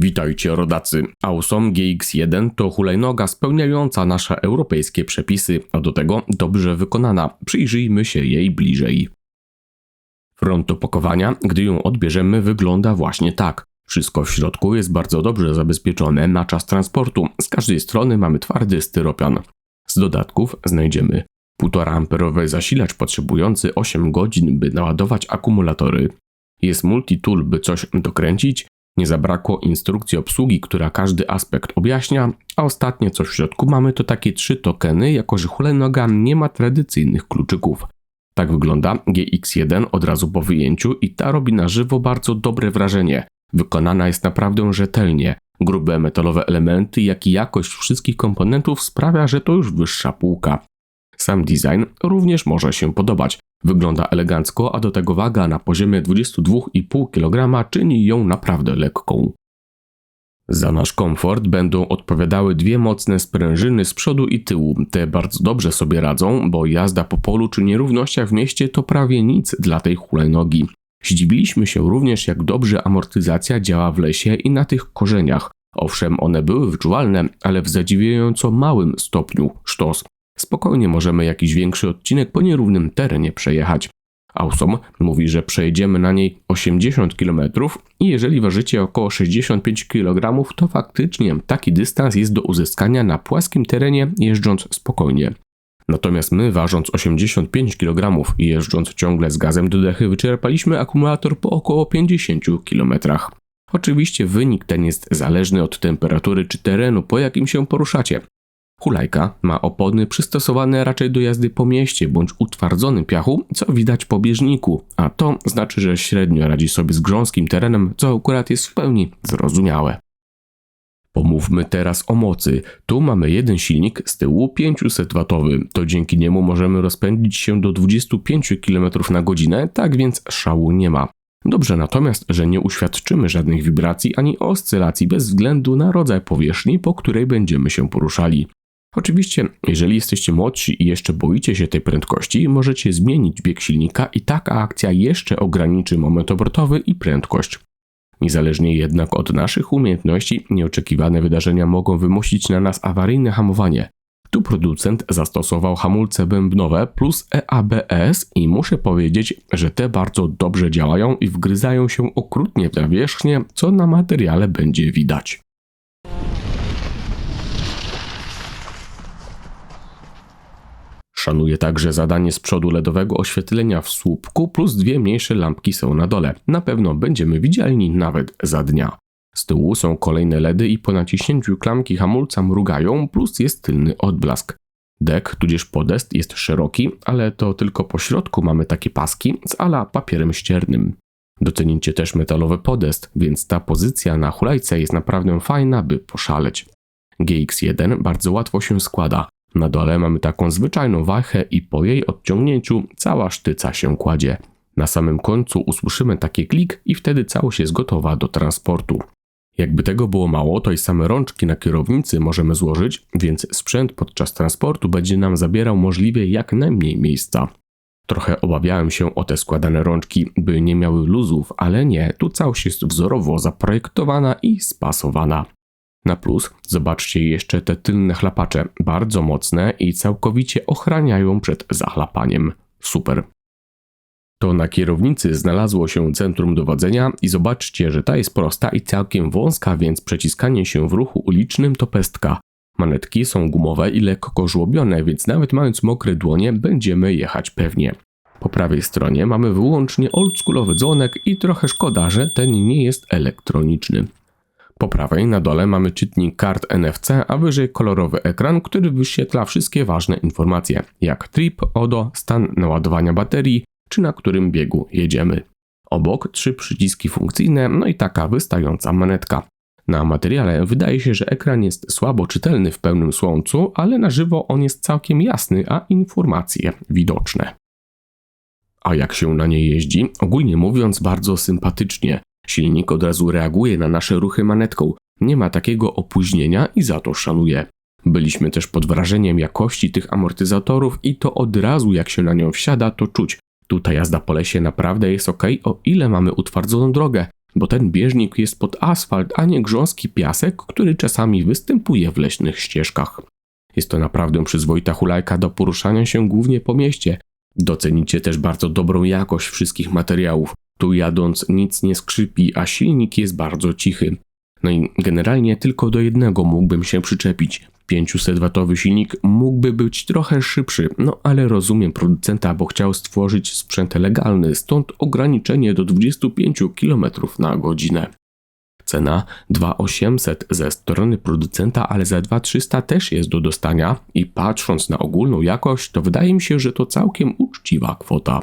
Witajcie rodacy. Ausom GX1 to hulajnoga spełniająca nasze europejskie przepisy, a do tego dobrze wykonana. Przyjrzyjmy się jej bliżej. Front opakowania, gdy ją odbierzemy, wygląda właśnie tak. Wszystko w środku jest bardzo dobrze zabezpieczone na czas transportu. Z każdej strony mamy twardy styropian. Z dodatków znajdziemy 1,5 amperowy zasilacz potrzebujący 8 godzin, by naładować akumulatory. Jest multitool, by coś dokręcić, nie zabrakło instrukcji obsługi, która każdy aspekt objaśnia, a ostatnie co w środku mamy to takie trzy tokeny, jako że hulajnoga nie ma tradycyjnych kluczyków. Tak wygląda GX1 od razu po wyjęciu i ta robi na żywo bardzo dobre wrażenie. Wykonana jest naprawdę rzetelnie. Grube metalowe elementy, jak i jakość wszystkich komponentów sprawia, że to już wyższa półka. Sam design również może się podobać. Wygląda elegancko, a do tego waga na poziomie 22,5 kg czyni ją naprawdę lekką. Za nasz komfort będą odpowiadały dwie mocne sprężyny z przodu i tyłu. Te bardzo dobrze sobie radzą, bo jazda po polu czy nierównościach w mieście to prawie nic dla tej hulajnogi. Zdziwiliśmy się również, jak dobrze amortyzacja działa w lesie i na tych korzeniach. Owszem, one były wyczuwalne, ale w zadziwiająco małym stopniu. Sztos. Spokojnie możemy jakiś większy odcinek po nierównym terenie przejechać. Ausom mówi, że przejedziemy na niej 80 km i jeżeli ważycie około 65 kg, to faktycznie taki dystans jest do uzyskania na płaskim terenie jeżdżąc spokojnie. Natomiast my, ważąc 85 kg i jeżdżąc ciągle z gazem do dechy, wyczerpaliśmy akumulator po około 50 km. Oczywiście wynik ten jest zależny od temperatury czy terenu, po jakim się poruszacie. Hulajka ma opony przystosowane raczej do jazdy po mieście bądź utwardzonym piachu, co widać po bieżniku, a to znaczy, że średnio radzi sobie z grząskim terenem, co akurat jest w pełni zrozumiałe. Pomówmy teraz o mocy. Tu mamy jeden silnik z tyłu 500W. To dzięki niemu możemy rozpędzić się do 25 km na godzinę, tak więc szału nie ma. Dobrze natomiast, że nie uświadczymy żadnych wibracji ani oscylacji bez względu na rodzaj powierzchni, po której będziemy się poruszali. Oczywiście, jeżeli jesteście młodsi i jeszcze boicie się tej prędkości, możecie zmienić bieg silnika i taka akcja jeszcze ograniczy moment obrotowy i prędkość. Niezależnie jednak od naszych umiejętności, nieoczekiwane wydarzenia mogą wymusić na nas awaryjne hamowanie. Tu producent zastosował hamulce bębnowe plus EABS i muszę powiedzieć, że te bardzo dobrze działają i wgryzają się okrutnie w nawierzchnię, co na materiale będzie widać. Szanuje także zadanie z przodu LEDowego oświetlenia w słupku plus dwie mniejsze lampki są na dole. Na pewno będziemy widzialni nawet za dnia. Z tyłu są kolejne LEDy i po naciśnięciu klamki hamulca mrugają, plus jest tylny odblask. Dek, tudzież podest jest szeroki, ale to tylko po środku mamy takie paski z ala papierem ściernym. Docenicie też metalowy podest, więc ta pozycja na hulajce jest naprawdę fajna, by poszaleć. GX1 bardzo łatwo się składa. Na dole mamy taką zwyczajną wachę i po jej odciągnięciu cała sztyca się kładzie. Na samym końcu usłyszymy taki klik i wtedy całość jest gotowa do transportu. Jakby tego było mało, to i same rączki na kierownicy możemy złożyć, więc sprzęt podczas transportu będzie nam zabierał możliwie jak najmniej miejsca. Trochę obawiałem się o te składane rączki, by nie miały luzów, ale nie, tu całość jest wzorowo zaprojektowana i spasowana. Na plus zobaczcie jeszcze te tylne chlapacze, bardzo mocne i całkowicie ochraniają przed zachlapaniem. Super. To na kierownicy znalazło się centrum dowodzenia i zobaczcie, że ta jest prosta i całkiem wąska, więc przeciskanie się w ruchu ulicznym to pestka. Manetki są gumowe i lekko żłobione, więc nawet mając mokre dłonie będziemy jechać pewnie. Po prawej stronie mamy wyłącznie oldschoolowy dzwonek i trochę szkoda, że ten nie jest elektroniczny. Po prawej na dole mamy czytnik kart NFC, a wyżej kolorowy ekran, który wyświetla wszystkie ważne informacje, jak trip, ODO, stan naładowania baterii, czy na którym biegu jedziemy. Obok trzy przyciski funkcyjne, no i taka wystająca manetka. Na materiale wydaje się, że ekran jest słabo czytelny w pełnym słońcu, ale na żywo on jest całkiem jasny, a informacje widoczne. A jak się na nie jeździ? Ogólnie mówiąc, bardzo sympatycznie. Silnik od razu reaguje na nasze ruchy manetką, nie ma takiego opóźnienia i za to szanuje. Byliśmy też pod wrażeniem jakości tych amortyzatorów i to od razu jak się na nią wsiada, to czuć. Tutaj jazda po lesie naprawdę jest ok, o ile mamy utwardzoną drogę. bo ten bieżnik jest pod asfalt, a nie grząski piasek, który czasami występuje w leśnych ścieżkach. Jest to naprawdę przyzwoita hulajka do poruszania się głównie po mieście. Docenicie też bardzo dobrą jakość wszystkich materiałów. Tu jadąc nic nie skrzypi, a silnik jest bardzo cichy. No i generalnie tylko do jednego mógłbym się przyczepić. 500-watowy silnik mógłby być trochę szybszy, no ale rozumiem producenta, bo chciał stworzyć sprzęt legalny, stąd ograniczenie do 25 km na godzinę. Cena 2800 ze strony producenta, ale za 2300 też jest do dostania i patrząc na ogólną jakość, to wydaje mi się, że to całkiem uczciwa kwota.